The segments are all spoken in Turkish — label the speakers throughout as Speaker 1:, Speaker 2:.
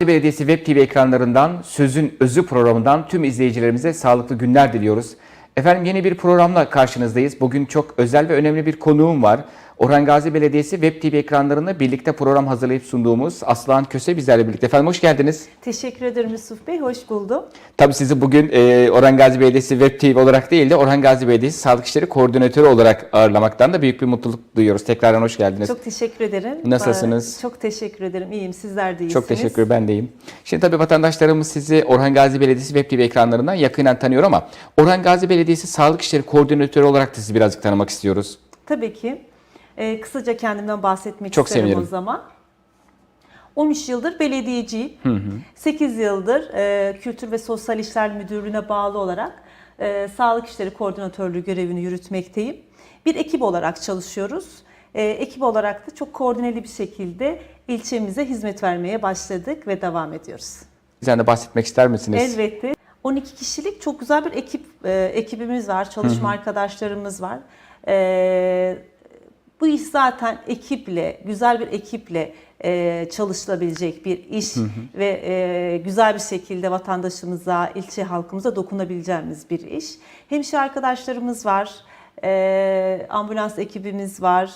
Speaker 1: Gazi Belediyesi Web TV ekranlarından Sözün Özü programından tüm izleyicilerimize sağlıklı günler diliyoruz. Efendim yeni bir programla karşınızdayız. Bugün çok özel ve önemli bir konuğum var. Orhan Gazi Belediyesi Web TV ekranlarında birlikte program hazırlayıp sunduğumuz Aslan Köse bizlerle birlikte. Efendim hoş geldiniz.
Speaker 2: Teşekkür ederim Yusuf Bey, hoş buldum.
Speaker 1: Tabii sizi bugün e, Orhan Gazi Belediyesi Web TV olarak değil de Orhan Gazi Belediyesi Sağlık İşleri Koordinatörü olarak ağırlamaktan da büyük bir mutluluk duyuyoruz. Tekrardan hoş geldiniz.
Speaker 2: Çok teşekkür ederim.
Speaker 1: Nasılsınız?
Speaker 2: Çok teşekkür ederim, iyiyim. Sizler de iyisiniz.
Speaker 1: Çok teşekkür ben deyim. Şimdi tabii vatandaşlarımız sizi Orhan Gazi Belediyesi Web TV ekranlarından yakından tanıyor ama Orhan Gazi Belediyesi Sağlık İşleri Koordinatörü olarak da sizi birazcık tanımak istiyoruz.
Speaker 2: Tabii ki. Ee, kısaca kendimden bahsetmek
Speaker 1: Çok
Speaker 2: isterim
Speaker 1: sevinirim.
Speaker 2: o zaman. 13 yıldır belediyeciyim. 8 yıldır e, Kültür ve Sosyal İşler Müdürlüğü'ne bağlı olarak e, Sağlık İşleri Koordinatörlüğü görevini yürütmekteyim. Bir ekip olarak çalışıyoruz. E, ekip olarak da çok koordineli bir şekilde ilçemize hizmet vermeye başladık ve devam ediyoruz.
Speaker 1: Bizden de bahsetmek ister misiniz?
Speaker 2: Elbette. 12 kişilik çok güzel bir ekip e, ekibimiz var, çalışma arkadaşlarımız var. E, bu iş zaten ekiple, güzel bir ekiple e, çalışılabilecek bir iş ve e, güzel bir şekilde vatandaşımıza, ilçe halkımıza dokunabileceğimiz bir iş. Hemşire arkadaşlarımız var, e, ambulans ekibimiz var.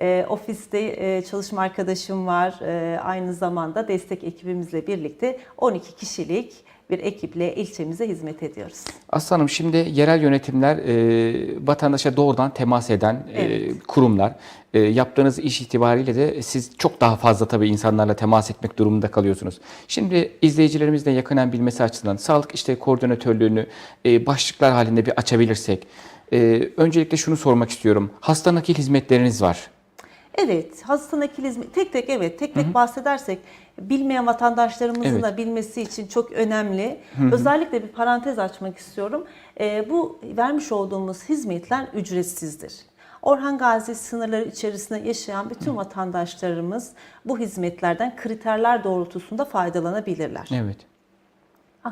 Speaker 2: E, ofiste e, çalışma arkadaşım var. E, aynı zamanda destek ekibimizle birlikte 12 kişilik bir ekiple ilçemize hizmet ediyoruz.
Speaker 1: Aslanım şimdi yerel yönetimler e, vatandaşa doğrudan temas eden e,
Speaker 2: Evet.
Speaker 1: kurumlar. E, yaptığınız iş itibariyle de siz çok daha fazla tabii insanlarla temas etmek durumunda kalıyorsunuz. Şimdi izleyicilerimizle yakından bilmesi açısından sağlık işte koordinatörlüğünü e, başlıklar halinde bir açabilirsek. E, öncelikle şunu sormak istiyorum. Hasta nakil hizmetleriniz var.
Speaker 2: Evet, hasta nakil hizmeti tek tek evet tek tek bahsedersek bilmeyen vatandaşlarımızın
Speaker 1: Evet.
Speaker 2: da bilmesi için çok önemli. Özellikle bir parantez açmak istiyorum. Ee, bu vermiş olduğumuz hizmetler ücretsizdir. Orhan Gazi sınırları içerisinde yaşayan bütün vatandaşlarımız bu hizmetlerden kriterler doğrultusunda faydalanabilirler.
Speaker 1: Evet.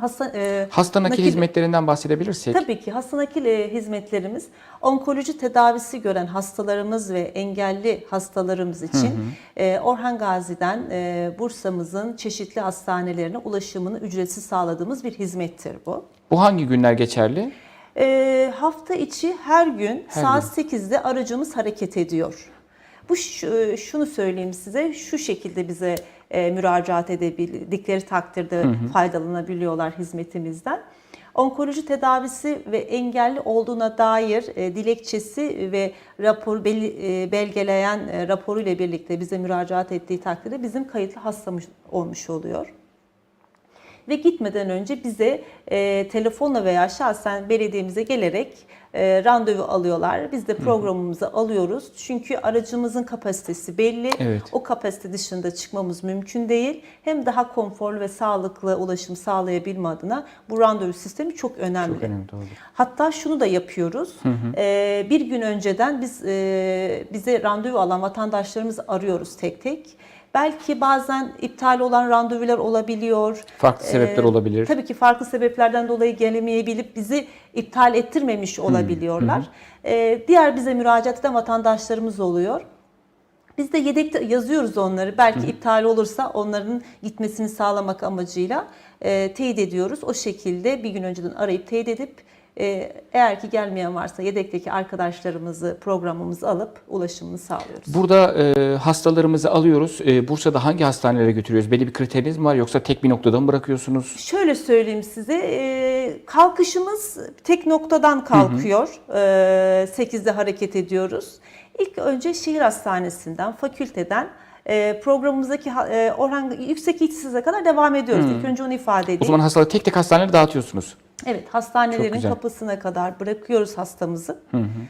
Speaker 2: Hasta, e,
Speaker 1: Hasta nakil, hizmetlerinden bahsedebilirsek.
Speaker 2: Tabii ki hasta nakil e, hizmetlerimiz onkoloji tedavisi gören hastalarımız ve engelli hastalarımız için e, Orhan Gazi'den e, Bursa'mızın çeşitli hastanelerine ulaşımını ücretsiz sağladığımız bir hizmettir bu.
Speaker 1: Bu hangi günler geçerli?
Speaker 2: E, hafta içi her gün
Speaker 1: Her
Speaker 2: saat 8'de aracımız hareket ediyor. Bu şu- şunu söyleyeyim size şu şekilde bize e, müracaat edebildikleri takdirde faydalanabiliyorlar hizmetimizden. Onkoloji tedavisi ve engelli olduğuna dair e, dilekçesi ve rapor belli- e, belgeleyen e, raporu ile birlikte bize müracaat ettiği takdirde bizim kayıtlı hastamız olmuş oluyor ve gitmeden önce bize e, telefonla veya şahsen belediyemize gelerek e, randevu alıyorlar. Biz de programımızı alıyoruz. Çünkü aracımızın kapasitesi belli.
Speaker 1: Evet.
Speaker 2: O kapasite dışında çıkmamız mümkün değil. Hem daha konforlu ve sağlıklı ulaşım sağlayabilme adına bu randevu sistemi çok önemli.
Speaker 1: Çok önemli doğru.
Speaker 2: Hatta şunu da yapıyoruz. Ee, bir gün önceden biz e, bize randevu alan vatandaşlarımızı arıyoruz tek tek. Belki bazen iptal olan randevular olabiliyor.
Speaker 1: Farklı sebepler
Speaker 2: Ee,
Speaker 1: olabilir.
Speaker 2: Tabii ki farklı sebeplerden dolayı gelemeyebilip bizi iptal ettirmemiş olabiliyorlar. Ee, diğer bize müracaat eden vatandaşlarımız oluyor. Biz de yedekte yazıyoruz onları. Belki iptal olursa onların gitmesini sağlamak amacıyla e, teyit ediyoruz. O şekilde bir gün önceden arayıp teyit edip eğer ki gelmeyen varsa yedekteki arkadaşlarımızı programımızı alıp ulaşımını sağlıyoruz.
Speaker 1: Burada e, hastalarımızı alıyoruz. E, Bursa'da hangi hastanelere götürüyoruz? Belli bir kriteriniz mi var yoksa tek bir noktada mı bırakıyorsunuz?
Speaker 2: Şöyle söyleyeyim size, e, kalkışımız tek noktadan kalkıyor. E, 8'de hareket ediyoruz. İlk önce şehir hastanesinden, fakülteden e, programımızdaki e, Orhan Yüksek İhtisas'a kadar devam ediyoruz. İlk önce onu ifade edeyim.
Speaker 1: O zaman hastaları tek tek hastanelere dağıtıyorsunuz.
Speaker 2: Evet, hastanelerin kapısına kadar bırakıyoruz hastamızı.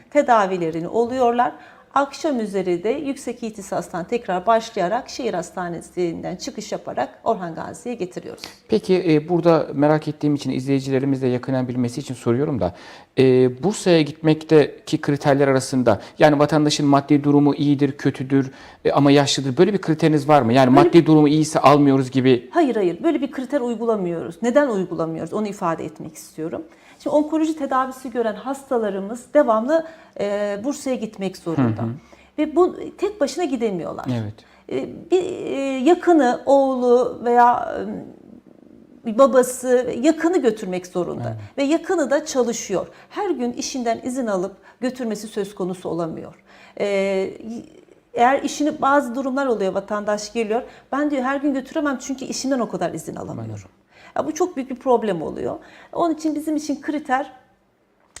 Speaker 2: Tedavilerini oluyorlar. Akşam üzeri de yüksek ihtisastan tekrar başlayarak şehir hastanesinden çıkış yaparak Orhan Gazi'ye getiriyoruz.
Speaker 1: Peki e, burada merak ettiğim için izleyicilerimiz de yakından bilmesi için soruyorum da e, Bursa'ya gitmekteki kriterler arasında yani vatandaşın maddi durumu iyidir, kötüdür e, ama yaşlıdır böyle bir kriteriniz var mı? Yani maddi durumu iyiyse almıyoruz gibi
Speaker 2: Hayır hayır böyle bir kriter uygulamıyoruz. Neden uygulamıyoruz onu ifade etmek istiyorum. Şimdi onkoloji tedavisi gören hastalarımız devamlı e, Bursa'ya gitmek zorunda. Ve bu tek başına gidemiyorlar.
Speaker 1: Evet.
Speaker 2: e, bir e, yakını, oğlu veya e, babası yakını götürmek zorunda ve yakını da çalışıyor. Her gün işinden izin alıp götürmesi söz konusu olamıyor. Ee, eğer işini bazı durumlar oluyor vatandaş geliyor. Ben diyor her gün götüremem çünkü işimden o kadar izin alamıyorum. Ya bu çok büyük bir problem oluyor. Onun için bizim için kriter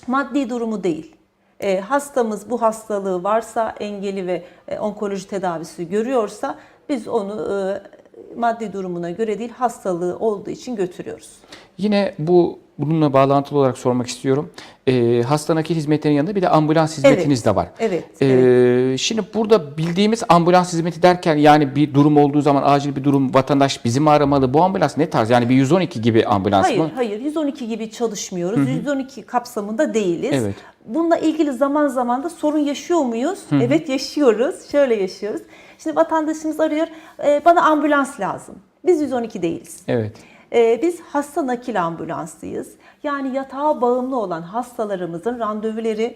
Speaker 2: maddi durumu değil. E, hastamız bu hastalığı varsa, engeli ve e, onkoloji tedavisi görüyorsa biz onu e, maddi durumuna göre değil hastalığı olduğu için götürüyoruz.
Speaker 1: Yine bu bununla bağlantılı olarak sormak istiyorum. Ee, hasta nakil hizmetlerinin yanında bir de ambulans hizmetiniz
Speaker 2: Evet.
Speaker 1: de var.
Speaker 2: Evet,
Speaker 1: Ee, Şimdi burada bildiğimiz ambulans hizmeti derken yani bir durum olduğu zaman acil bir durum vatandaş bizi mi aramalı? Bu ambulans ne tarz? Yani bir 112 gibi ambulans
Speaker 2: Hayır,
Speaker 1: mı?
Speaker 2: hayır 112 gibi çalışmıyoruz. 112 kapsamında değiliz.
Speaker 1: Evet.
Speaker 2: Bununla ilgili zaman zaman da sorun yaşıyor muyuz? Evet yaşıyoruz. Şöyle yaşıyoruz. Şimdi vatandaşımız arıyor, "E, bana ambulans lazım. Biz 112 değiliz.
Speaker 1: Evet.
Speaker 2: Ee, biz hasta nakil ambulansıyız. Yani yatağa bağımlı olan hastalarımızın randevuları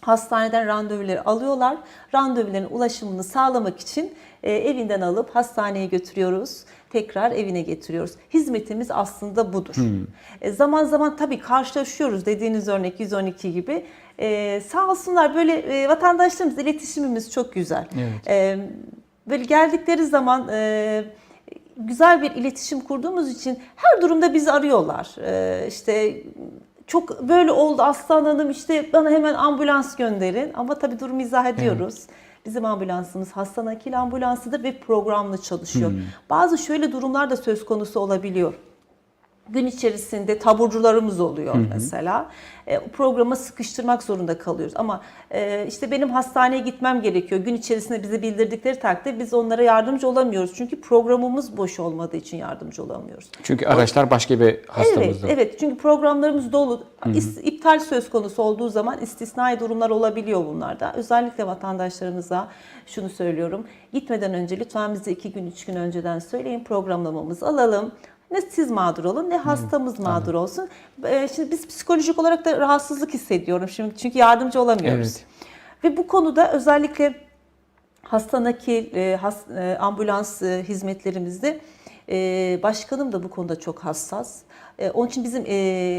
Speaker 2: hastaneden randevuları alıyorlar. Randevuların ulaşımını sağlamak için e, evinden alıp hastaneye götürüyoruz. Tekrar evine getiriyoruz. Hizmetimiz aslında budur. E, zaman zaman tabii karşılaşıyoruz dediğiniz örnek 112 gibi. E, sağ olsunlar böyle e, vatandaşlarımızla iletişimimiz çok güzel.
Speaker 1: Evet.
Speaker 2: E, böyle geldikleri zaman e, güzel bir iletişim kurduğumuz için her durumda bizi arıyorlar. E, işte çok böyle oldu Aslan Hanım işte bana hemen ambulans gönderin. Ama tabii durumu izah ediyoruz. Bizim ambulansımız hasta nakil ambulansıdır ve programlı çalışıyor. Bazı şöyle durumlar da söz konusu olabiliyor. Gün içerisinde taburcularımız oluyor mesela. E, programa sıkıştırmak zorunda kalıyoruz. Ama e, işte benim hastaneye gitmem gerekiyor. Gün içerisinde bize bildirdikleri takdirde biz onlara yardımcı olamıyoruz. Çünkü programımız boş olmadığı için yardımcı olamıyoruz.
Speaker 1: Çünkü araçlar başka bir
Speaker 2: Evet,
Speaker 1: hastamızda.
Speaker 2: evet. Çünkü programlarımız dolu. İs- İptal söz konusu olduğu zaman istisnai durumlar olabiliyor bunlarda. Özellikle vatandaşlarımıza şunu söylüyorum. Gitmeden önce lütfen bize iki gün, üç gün önceden söyleyin. Programlamamızı alalım. Ne siz mağdur olun ne hastamız mağdur olsun. Ee, Şimdi biz psikolojik olarak da rahatsızlık hissediyorum şimdi çünkü yardımcı olamıyoruz.
Speaker 1: Evet.
Speaker 2: Ve bu konuda özellikle hasta nakil, e, has- e, ambulans e, hizmetlerimizde e, başkanım da bu konuda çok hassas. E, Onun için bizim e,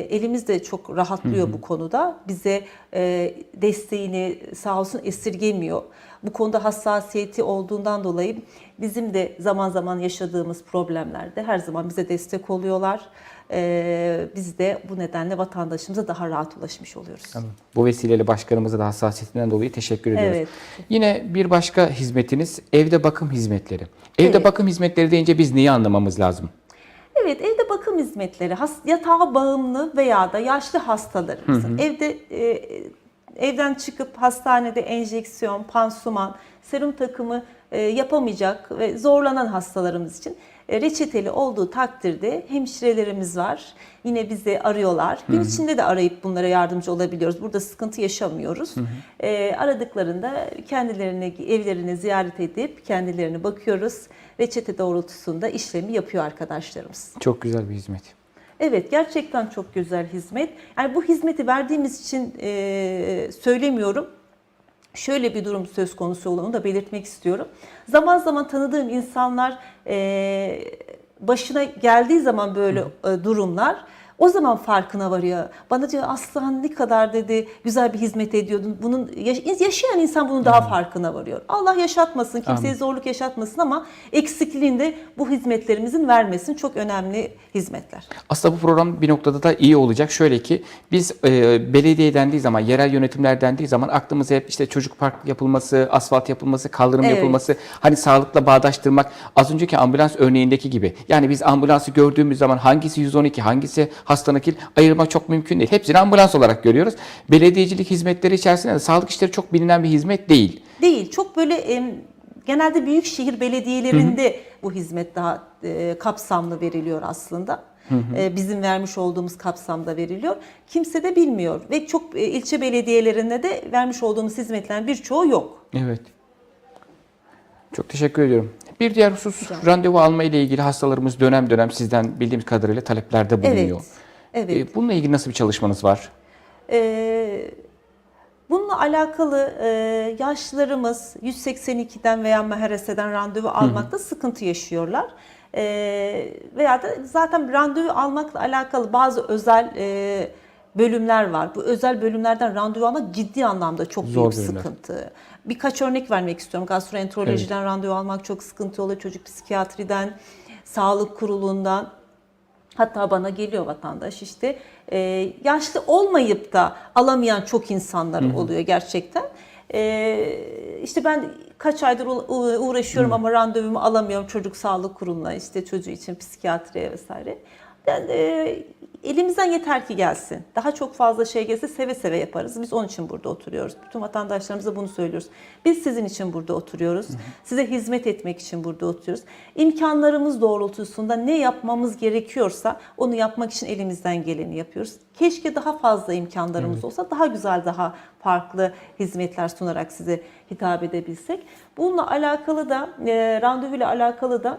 Speaker 2: elimiz de çok rahatlıyor bu konuda. Bize e, desteğini sağ olsun esirgemiyor. Bu konuda hassasiyeti olduğundan dolayı bizim de zaman zaman yaşadığımız problemlerde her zaman bize destek oluyorlar. E, Biz de bu nedenle vatandaşımıza daha rahat ulaşmış oluyoruz.
Speaker 1: Tamam. Bu vesileyle başkanımıza da hassasiyetinden dolayı teşekkür ediyoruz.
Speaker 2: Evet.
Speaker 1: Yine bir başka hizmetiniz evde bakım hizmetleri. Evde
Speaker 2: Evet.
Speaker 1: bakım hizmetleri deyince biz neyi anlamamız lazım?
Speaker 2: Evet, evde bakım hizmetleri, yatağa bağımlı veya da yaşlı hastalarımızın evde e, evden çıkıp hastanede enjeksiyon, pansuman, serum takımı e, yapamayacak ve zorlanan hastalarımız için reçeteli olduğu takdirde hemşirelerimiz var. Yine bizi arıyorlar. Gün içinde de arayıp bunlara yardımcı olabiliyoruz. Burada sıkıntı yaşamıyoruz. E, aradıklarında kendilerini evlerine ziyaret edip kendilerine bakıyoruz. Reçete doğrultusunda işlemi yapıyor arkadaşlarımız.
Speaker 1: Çok güzel bir hizmet.
Speaker 2: Evet gerçekten çok güzel hizmet. Yani bu hizmeti verdiğimiz için e, söylemiyorum. Şöyle bir durum söz konusu olduğunu da belirtmek istiyorum. Zaman zaman tanıdığım insanlar e, başına geldiği zaman böyle e, durumlar o zaman farkına varıyor. Bana diyor Aslan ne kadar dedi güzel bir hizmet ediyordun. Bunun yaş- yaşayan insan bunun daha farkına varıyor. Allah yaşatmasın, kimseye
Speaker 1: Amin.
Speaker 2: zorluk yaşatmasın ama eksikliğinde bu hizmetlerimizin vermesin çok önemli hizmetler.
Speaker 1: Aslında bu program bir noktada da iyi olacak. Şöyle ki biz e, belediye dendiği zaman, yerel yönetimler dendiği zaman aklımıza hep işte çocuk park yapılması, asfalt yapılması, kaldırım
Speaker 2: Evet.
Speaker 1: yapılması, hani sağlıkla bağdaştırmak. Az önceki ambulans örneğindeki gibi. Yani biz ambulansı gördüğümüz zaman hangisi 112, hangisi hasta nakil ayırmak çok mümkün değil. Hepsini ambulans olarak görüyoruz. Belediyecilik hizmetleri içerisinde de sağlık işleri çok bilinen bir hizmet değil.
Speaker 2: Değil. Çok böyle em, genelde büyük şehir belediyelerinde bu hizmet daha e, kapsamlı veriliyor aslında. E, bizim vermiş olduğumuz kapsamda veriliyor. Kimse de bilmiyor ve çok e, ilçe belediyelerinde de vermiş olduğumuz hizmetlerin birçoğu yok.
Speaker 1: Evet. Çok teşekkür ediyorum. Bir diğer husus randevu alma ile ilgili hastalarımız dönem dönem sizden bildiğimiz kadarıyla taleplerde bulunuyor.
Speaker 2: Evet. Evet.
Speaker 1: E, Bununla ilgili nasıl bir çalışmanız var?
Speaker 2: Ee, Bununla alakalı e, yaşlılarımız 182'den veya MHRS'den randevu almakta sıkıntı yaşıyorlar. E, veya da zaten randevu almakla alakalı bazı özel e, bölümler var. Bu özel bölümlerden randevu almak ciddi anlamda çok
Speaker 1: Zor
Speaker 2: büyük
Speaker 1: bölümler.
Speaker 2: sıkıntı. Birkaç örnek vermek istiyorum. Gastroenterolojiden randevu almak çok sıkıntı oluyor. Çocuk psikiyatriden, sağlık kurulundan. Hatta bana geliyor vatandaş işte e, yaşlı olmayıp da alamayan çok insanlar oluyor gerçekten. E, işte ben kaç aydır uğraşıyorum ama randevumu alamıyorum çocuk sağlık kuruluna işte çocuğu için psikiyatriye vesaire. Ben, e, elimizden yeter ki gelsin. Daha çok fazla şey gelse seve seve yaparız. Biz onun için burada oturuyoruz. Bütün vatandaşlarımıza bunu söylüyoruz. Biz sizin için burada oturuyoruz. Size hizmet etmek için burada oturuyoruz. İmkanlarımız doğrultusunda ne yapmamız gerekiyorsa onu yapmak için elimizden geleni yapıyoruz. Keşke daha fazla imkanlarımız olsa daha güzel, daha farklı hizmetler sunarak size hitap edebilsek. Bununla alakalı da, e, randevuyla alakalı da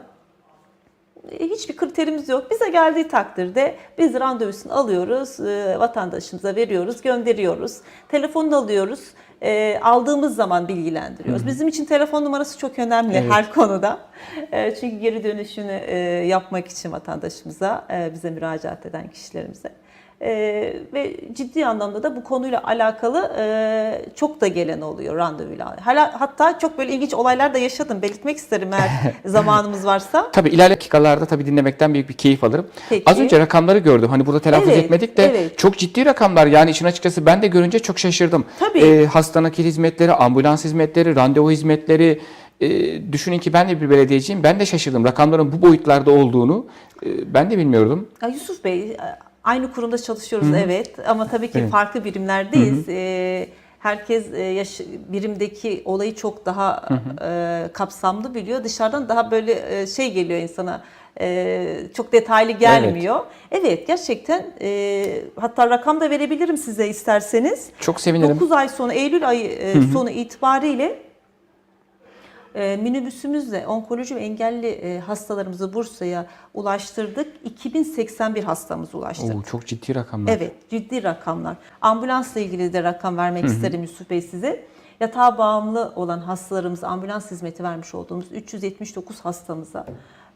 Speaker 2: hiçbir kriterimiz yok. Bize geldiği takdirde biz randevusunu alıyoruz, e, vatandaşımıza veriyoruz, gönderiyoruz. Telefonunu alıyoruz, e, aldığımız zaman bilgilendiriyoruz. Bizim için telefon numarası çok önemli
Speaker 1: Evet.
Speaker 2: her konuda. E, Çünkü geri dönüşünü e, yapmak için vatandaşımıza, e, bize müracaat eden kişilerimize. E, ve ciddi anlamda da bu konuyla alakalı e, çok da gelen oluyor randevuyla. Hala, hatta çok böyle ilginç olaylar da yaşadım. Belirtmek isterim eğer zamanımız varsa.
Speaker 1: Tabii ilerleyen dakikalarda tabii dinlemekten büyük bir keyif alırım.
Speaker 2: Peki.
Speaker 1: Az önce rakamları gördüm. Hani burada telaffuz
Speaker 2: Evet,
Speaker 1: etmedik de
Speaker 2: evet.
Speaker 1: çok ciddi rakamlar. Yani işin açıkçası ben de görünce çok şaşırdım.
Speaker 2: Tabii.
Speaker 1: Ee, hasta nakil hizmetleri, ambulans hizmetleri, randevu hizmetleri. Ee, düşünün ki ben de bir belediyeciyim. Ben de şaşırdım. Rakamların bu boyutlarda olduğunu e, ben de bilmiyordum.
Speaker 2: Ya Yusuf Bey, aynı kurumda çalışıyoruz evet ama tabii ki
Speaker 1: Evet.
Speaker 2: farklı birimlerdeyiz. Ee, herkes e, yaş- birimdeki olayı çok daha e, kapsamlı biliyor. Dışarıdan daha böyle e, şey geliyor insana. e, çok detaylı gelmiyor. Evet, gerçekten e, hatta rakam da verebilirim size isterseniz.
Speaker 1: Çok sevinirim.
Speaker 2: 9 ay sonra Eylül ayı e, sonu itibariyle e, minibüsümüzle onkoloji ve engelli e, hastalarımızı Bursa'ya ulaştırdık. 2081 hastamız ulaştı.
Speaker 1: Oo, çok ciddi rakamlar.
Speaker 2: Evet, ciddi rakamlar. Ambulansla ilgili de rakam vermek isterim Yusuf Bey size. Yatağa bağımlı olan hastalarımıza ambulans hizmeti vermiş olduğumuz 379 hastamıza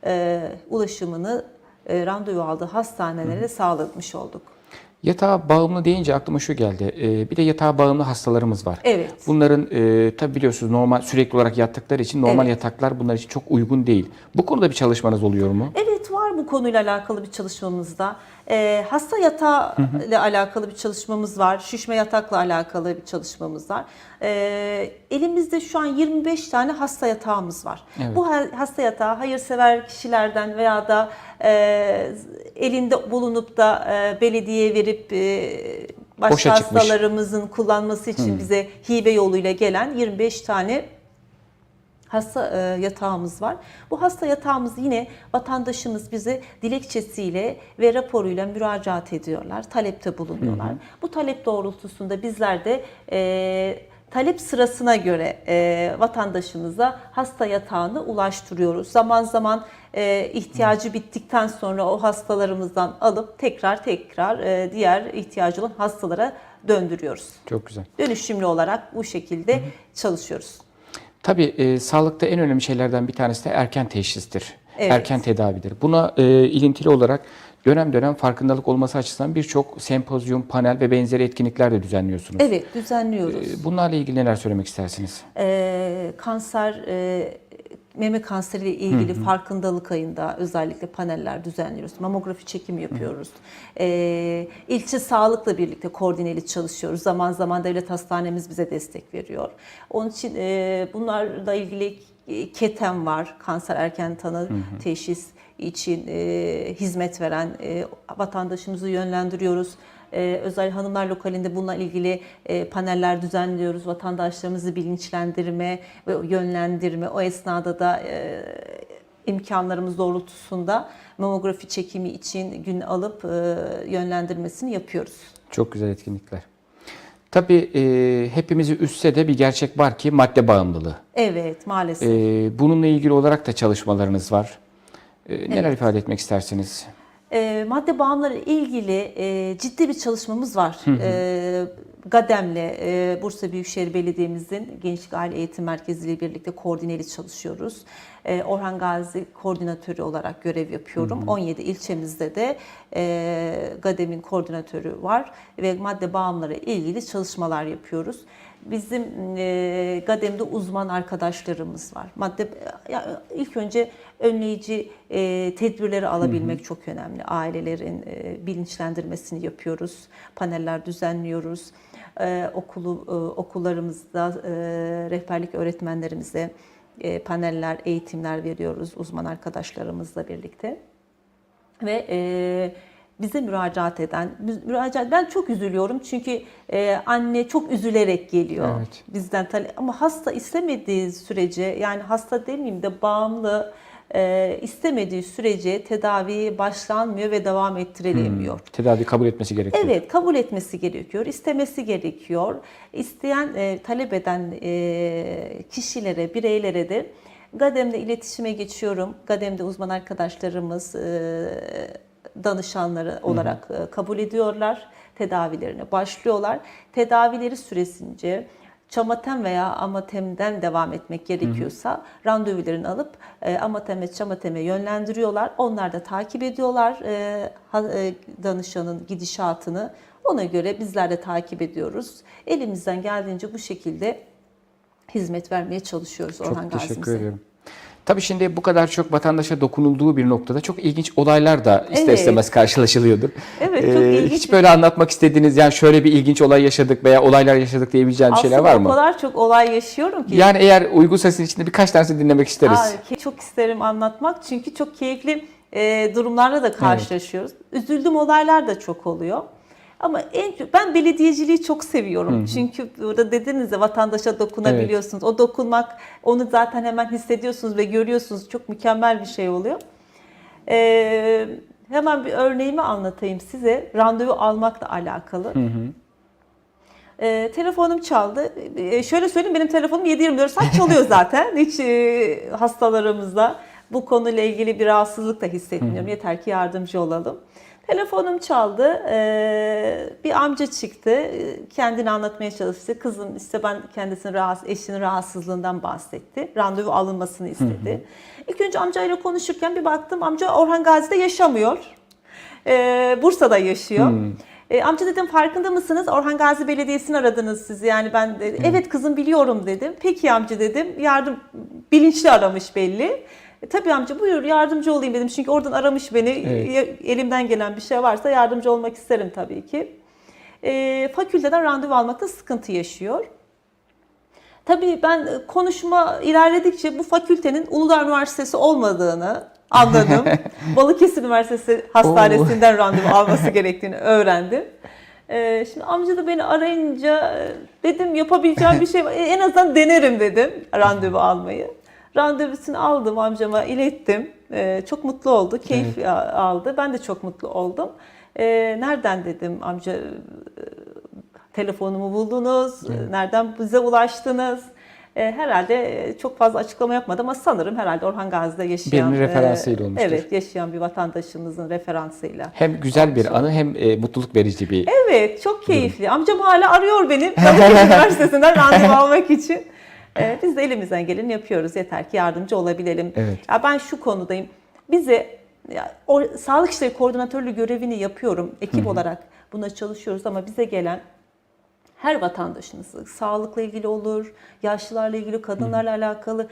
Speaker 2: e, ulaşımını e, randevu aldığı hastanelere sağlamış olduk.
Speaker 1: Yatağa bağımlı deyince aklıma şu geldi. Ee, bir de yatağa bağımlı hastalarımız var.
Speaker 2: Evet.
Speaker 1: Bunların e, tabi biliyorsunuz normal sürekli olarak yattıkları için normal
Speaker 2: Evet.
Speaker 1: yataklar bunlar için çok uygun değil. Bu konuda bir çalışmanız oluyor mu?
Speaker 2: Evet bu konuyla alakalı bir çalışmamızda. Ee, hasta yatağı ile alakalı bir çalışmamız var. Şişme yatakla alakalı bir çalışmamız var. Ee, elimizde şu an 25 tane hasta yatağımız var.
Speaker 1: Evet.
Speaker 2: Bu ha- hasta yatağı hayırsever kişilerden veya da e, elinde bulunup da e, belediyeye verip e, başka hastalarımızın kullanması için bize hibe yoluyla gelen 25 tane hasta e, yatağımız var. Bu hasta yatağımız yine vatandaşımız bize dilekçesiyle ve raporuyla müracaat ediyorlar, talepte bulunuyorlar. Bu talep doğrultusunda bizler de e, talep sırasına göre e, vatandaşımıza hasta yatağını ulaştırıyoruz. Zaman zaman e, ihtiyacı bittikten sonra o hastalarımızdan alıp tekrar tekrar e, diğer ihtiyacı olan hastalara döndürüyoruz.
Speaker 1: Çok güzel.
Speaker 2: Dönüşümlü olarak bu şekilde çalışıyoruz.
Speaker 1: Tabii e, sağlıkta en önemli şeylerden bir tanesi de erken teşhistir.
Speaker 2: Evet.
Speaker 1: Erken tedavidir. Buna e, ilintili olarak dönem dönem farkındalık olması açısından birçok sempozyum, panel ve benzeri etkinlikler de düzenliyorsunuz.
Speaker 2: Evet, düzenliyoruz.
Speaker 1: E, Bunlarla ilgili neler söylemek istersiniz?
Speaker 2: Ee, kanser, e, meme kanseriyle ilgili farkındalık ayında özellikle paneller düzenliyoruz. Mamografi çekimi yapıyoruz. Ee, ilçe sağlıkla birlikte koordineli çalışıyoruz. Zaman zaman devlet hastanemiz bize destek veriyor. Onun için e, bunlarla ilgili e, KETEM var, kanser erken tanı teşhis için e, hizmet veren e, vatandaşımızı yönlendiriyoruz. Ee, özel hanımlar lokalinde bununla ilgili e, paneller düzenliyoruz. Vatandaşlarımızı bilinçlendirme ve yönlendirme. O esnada da e, imkanlarımız doğrultusunda mamografi çekimi için gün alıp e, yönlendirmesini yapıyoruz.
Speaker 1: Çok güzel etkinlikler. Tabii e, hepimizi üstse de bir gerçek var ki madde bağımlılığı.
Speaker 2: Evet, maalesef.
Speaker 1: E, bununla ilgili olarak da çalışmalarınız var. E, neler ifade etmek istersiniz?
Speaker 2: E, madde bağımları ilgili e, ciddi bir çalışmamız var. E, GADEM'le e, Bursa Büyükşehir Belediye'mizin Gençlik Aile Eğitim Merkezi ile birlikte koordineli çalışıyoruz. E, Orhan Gazi koordinatörü olarak görev yapıyorum. 17 ilçemizde de e, GADEM'in koordinatörü var ve madde bağımları ilgili çalışmalar yapıyoruz. Bizim e, GADEM'de uzman arkadaşlarımız var. Madde ya, ilk önce önleyici e, tedbirleri alabilmek çok önemli. Ailelerin e, bilinçlendirmesini yapıyoruz. Paneller düzenliyoruz. E, okulu e, okullarımızda e, rehberlik öğretmenlerimize e, paneller, eğitimler veriyoruz uzman arkadaşlarımızla birlikte ve e, bize müracaat eden, müracaat ben çok üzülüyorum çünkü e, anne çok üzülerek geliyor
Speaker 1: Evet.
Speaker 2: bizden ama hasta istemediği sürece yani hasta demeyeyim de bağımlı e, istemediği sürece tedavi başlanmıyor ve devam ettirilemiyor.
Speaker 1: Tedavi kabul etmesi gerekiyor.
Speaker 2: Evet, kabul etmesi gerekiyor, istemesi gerekiyor. İsteyen, e, talep eden e, kişilere, bireylere de GADEM'le iletişime geçiyorum. GADEM'de uzman arkadaşlarımız e, danışanları olarak e, kabul ediyorlar. Tedavilerine başlıyorlar. Tedavileri süresince çamatem veya amatemden devam etmek gerekiyorsa randevularını alıp e, amatem ve çamateme yönlendiriyorlar. Onlar da takip ediyorlar e, e, danışanın gidişatını. Ona göre bizler de takip ediyoruz. Elimizden geldiğince bu şekilde hizmet vermeye çalışıyoruz Orhan
Speaker 1: Çok teşekkür
Speaker 2: Gazi'mize.
Speaker 1: Tabii şimdi bu kadar çok vatandaşa dokunulduğu bir noktada çok ilginç olaylar da ister
Speaker 2: Evet.
Speaker 1: istemez karşılaşılıyordur.
Speaker 2: Evet, çok
Speaker 1: Ee,
Speaker 2: ilginç
Speaker 1: Hiç böyle anlatmak istediğiniz yani şöyle bir ilginç olay yaşadık veya olaylar yaşadık diyebileceğim şeyler
Speaker 2: Aslında
Speaker 1: var
Speaker 2: o
Speaker 1: mı?
Speaker 2: kadar çok olay yaşıyorum ki.
Speaker 1: Yani eğer uygunsa sizin için de birkaç tanesini dinlemek isteriz.
Speaker 2: Aa, çok isterim anlatmak çünkü çok keyifli e, durumlarla da karşılaşıyoruz. Üzüldüğüm olaylar da çok oluyor. Ama en ben belediyeciliği çok seviyorum. Çünkü burada dediniz ya vatandaşa dokunabiliyorsunuz. O dokunmak onu zaten hemen hissediyorsunuz ve görüyorsunuz. Çok mükemmel bir şey oluyor. Ee, hemen bir örneğimi anlatayım size. Randevu almakla alakalı. Ee, telefonum çaldı. Ee, şöyle söyleyeyim benim telefonum 7-24 saat çalıyor zaten. Hiç e, hastalarımızda bu konuyla ilgili bir rahatsızlık da hissetmiyorum. Yeter ki yardımcı olalım. Telefonum çaldı. Ee, bir amca çıktı. Ee, Kendini anlatmaya çalıştı. Kızım işte ben kendisinin rahatsız, eşinin rahatsızlığından bahsetti. Randevu alınmasını istedi. İlk önce amcayla konuşurken bir baktım amca Orhan Gazi'de yaşamıyor. Ee, Bursa'da yaşıyor. E, amca dedim farkında mısınız? Orhan Gazi Belediyesi'ni aradınız siz. Yani ben de, evet kızım biliyorum dedim. Peki amca dedim. Yardım bilinçli aramış belli. E, tabii amca buyur yardımcı olayım dedim. Çünkü oradan aramış beni.
Speaker 1: Evet.
Speaker 2: Elimden gelen bir şey varsa yardımcı olmak isterim tabii ki. E, fakülteden randevu almakta sıkıntı yaşıyor. Tabii ben e, konuşma ilerledikçe bu fakültenin Uludağ Üniversitesi olmadığını anladım. Balıkesir Üniversitesi Hastanesi'nden randevu alması gerektiğini öğrendim. Ee, şimdi amca da beni arayınca e, dedim yapabileceğim bir şey var. E, En azından denerim dedim randevu almayı. Randevusunu aldım amcama ilettim. Ee, çok mutlu oldu, keyif a- aldı. Ben de çok mutlu oldum. Ee, nereden dedim amca e, telefonumu buldunuz, nereden bize ulaştınız? E, herhalde çok fazla açıklama yapmadı ama sanırım herhalde Orhan Gazi'de yaşayan...
Speaker 1: Birinin referansıyla
Speaker 2: e,
Speaker 1: olmuştur.
Speaker 2: Evet, yaşayan bir vatandaşımızın referansıyla.
Speaker 1: Hem güzel bir anı hem e, mutluluk verici bir.
Speaker 2: Evet, çok keyifli. Amcam hala arıyor beni Üniversitesi'nden randevu almak için. E, biz de elimizden geleni yapıyoruz. Yeter ki yardımcı olabilelim.
Speaker 1: Evet.
Speaker 2: Ya ben şu konudayım. Bize ya, o, sağlık işleri koordinatörlüğü görevini yapıyorum. Ekip olarak buna çalışıyoruz ama bize gelen her vatandaşımızı sağlıkla ilgili olur, yaşlılarla ilgili, kadınlarla alakalı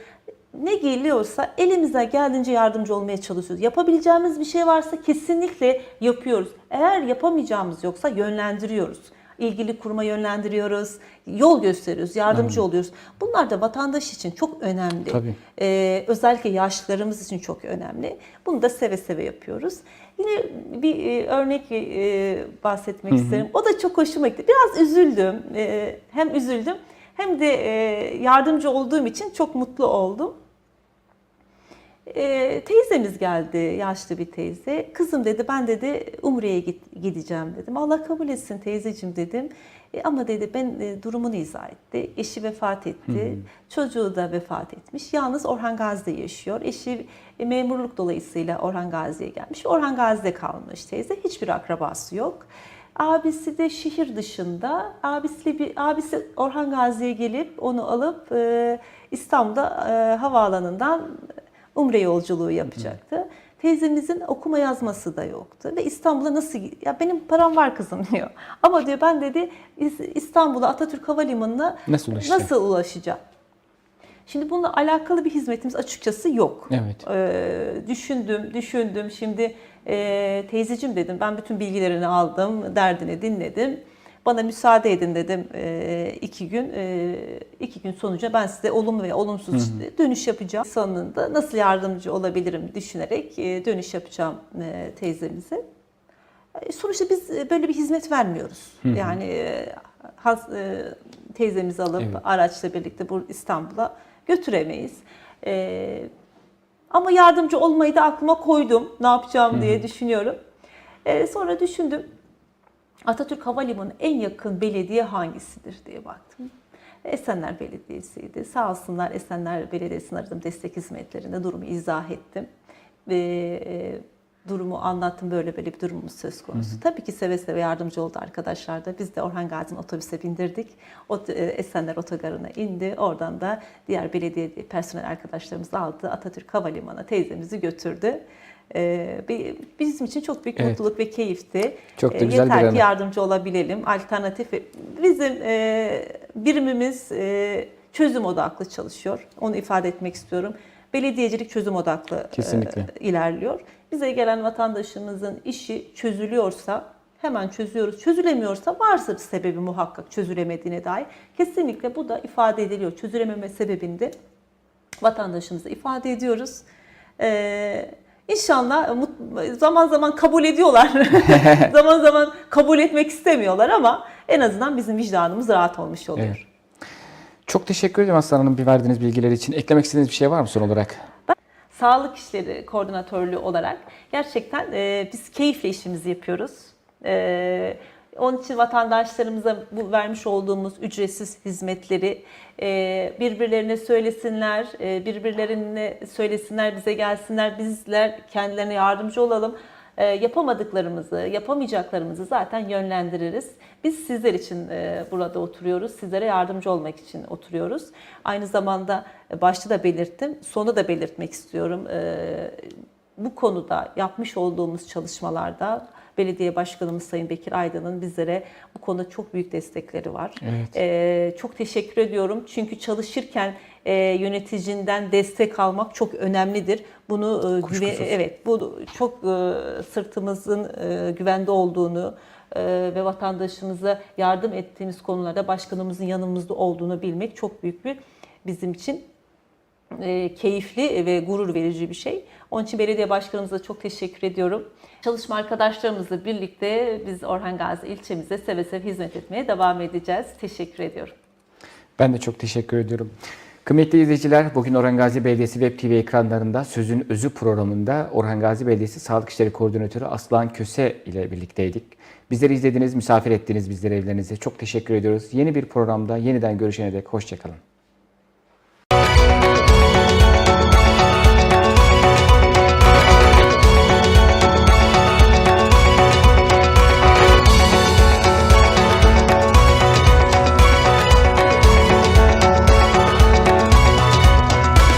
Speaker 2: ne geliyorsa elimizden geldiğince yardımcı olmaya çalışıyoruz. Yapabileceğimiz bir şey varsa kesinlikle yapıyoruz. Eğer yapamayacağımız yoksa yönlendiriyoruz. İlgili kuruma yönlendiriyoruz, yol gösteriyoruz, yardımcı oluyoruz. Bunlar da vatandaş için çok önemli.
Speaker 1: Tabii.
Speaker 2: Ee, özellikle yaşlılarımız için çok önemli. Bunu da seve seve yapıyoruz. Yine bir e, örnek e, bahsetmek isterim. O da çok hoşuma gitti. Biraz üzüldüm. E, hem üzüldüm hem de e, yardımcı olduğum için çok mutlu oldum. E, teyzemiz geldi, yaşlı bir teyze. Kızım dedi, ben dedi Umre'ye git- gideceğim dedim. Allah kabul etsin teyzeciğim dedim. E, ama dedi ben e, durumunu izah etti. Eşi vefat etti. Çocuğu da vefat etmiş. Yalnız Orhan Gazi'de yaşıyor. Eşi e, memurluk dolayısıyla Orhan Gazi'ye gelmiş. Orhan Gazi'de kalmış teyze. Hiçbir akrabası yok. Abisi de şehir dışında. Abisi bir abisi Orhan Gazi'ye gelip onu alıp e, İstanbul'da e, havaalanından Umre yolculuğu yapacaktı. Teyzemizin okuma yazması da yoktu ve İstanbul'a nasıl ya benim param var kızım diyor. Ama diyor ben dedi İs- İstanbul'a Atatürk Havalimanı'na
Speaker 1: Nasıl ulaşacağım?
Speaker 2: nasıl ulaşacağım? Şimdi bununla alakalı bir hizmetimiz açıkçası yok.
Speaker 1: Evet.
Speaker 2: Ee, düşündüm, düşündüm. Şimdi e, teyzecim dedim, ben bütün bilgilerini aldım, derdini dinledim. Bana müsaade edin dedim e, iki gün. E, iki gün sonucu ben size olumlu ve olumsuz dönüş yapacağım. Sonunda nasıl yardımcı olabilirim düşünerek e, dönüş yapacağım e, teyzemize. E, Sonuçta biz e, böyle bir hizmet vermiyoruz. Yani e, has, e, teyzemizi alıp
Speaker 1: Evet.
Speaker 2: araçla birlikte bu İstanbul'a götüremeyiz. E, ama yardımcı olmayı da aklıma koydum. Ne yapacağım diye düşünüyorum. E, sonra düşündüm. Atatürk Havalimanı en yakın belediye hangisidir diye baktım. Esenler Belediyesi'ydi. Sağ olsunlar Esenler Belediyesi'ni aradım destek hizmetlerinde durumu izah ettim. Ve e, durumu anlattım böyle böyle bir durumumuz söz konusu. Tabii ki seve seve yardımcı oldu arkadaşlar da. Biz de Orhan Gazi'nin otobüse bindirdik. O, e, Esenler Otogarı'na indi. Oradan da diğer belediye personel arkadaşlarımız aldı. Atatürk Havalimanı'na teyzemizi götürdü. Ee, bir- bizim için çok büyük
Speaker 1: Evet.
Speaker 2: mutluluk ve keyifti.
Speaker 1: Çok da
Speaker 2: Ee,
Speaker 1: güzel bir
Speaker 2: Yeter
Speaker 1: anı.
Speaker 2: ki yardımcı olabilelim. Alternatif bizim e, birimimiz e, çözüm odaklı çalışıyor. Onu ifade etmek istiyorum. Belediyecilik çözüm odaklı e,
Speaker 1: Kesinlikle.
Speaker 2: ilerliyor. Bize gelen vatandaşımızın işi çözülüyorsa hemen çözüyoruz. Çözülemiyorsa varsa bir sebebi muhakkak çözülemediğine dair. Kesinlikle bu da ifade ediliyor. Çözülememe sebebini de vatandaşımıza ifade ediyoruz. Ee, inşallah mut- zaman zaman kabul ediyorlar. zaman zaman kabul etmek istemiyorlar ama en azından bizim vicdanımız rahat olmuş oluyor.
Speaker 1: Evet. Çok teşekkür ederim Aslan Hanım bir verdiğiniz bilgiler için. Eklemek istediğiniz bir şey var mı son olarak?
Speaker 2: Sağlık işleri koordinatörlüğü olarak gerçekten e, biz keyifle işimizi yapıyoruz. E, onun için vatandaşlarımıza bu vermiş olduğumuz ücretsiz hizmetleri e, birbirlerine söylesinler, e, birbirlerine söylesinler, bize gelsinler, bizler kendilerine yardımcı olalım. E, yapamadıklarımızı, yapamayacaklarımızı zaten yönlendiririz. Biz sizler için burada oturuyoruz, sizlere yardımcı olmak için oturuyoruz. Aynı zamanda başta da belirttim, sonu da belirtmek istiyorum. Bu konuda yapmış olduğumuz çalışmalarda belediye başkanımız Sayın Bekir Aydın'ın bizlere bu konuda çok büyük destekleri var.
Speaker 1: Evet.
Speaker 2: Ee, çok teşekkür ediyorum. Çünkü çalışırken e, yöneticinden destek almak çok önemlidir. Bunu e, güve- evet bu çok e, sırtımızın e, güvende olduğunu e, ve vatandaşımıza yardım ettiğimiz konularda başkanımızın yanımızda olduğunu bilmek çok büyük bir bizim için e, keyifli ve gurur verici bir şey. Onun için belediye başkanımıza çok teşekkür ediyorum. Çalışma arkadaşlarımızla birlikte biz Orhan Gazi ilçemize seve seve hizmet etmeye devam edeceğiz. Teşekkür ediyorum.
Speaker 1: Ben de çok teşekkür ediyorum. Kıymetli izleyiciler, bugün Orhan Gazi Belediyesi Web TV ekranlarında Sözün Özü programında Orhan Gazi Belediyesi Sağlık İşleri Koordinatörü Aslan Köse ile birlikteydik. Bizleri izlediniz, misafir ettiniz bizleri evlerinize. Çok teşekkür ediyoruz. Yeni bir programda yeniden görüşene dek hoşçakalın.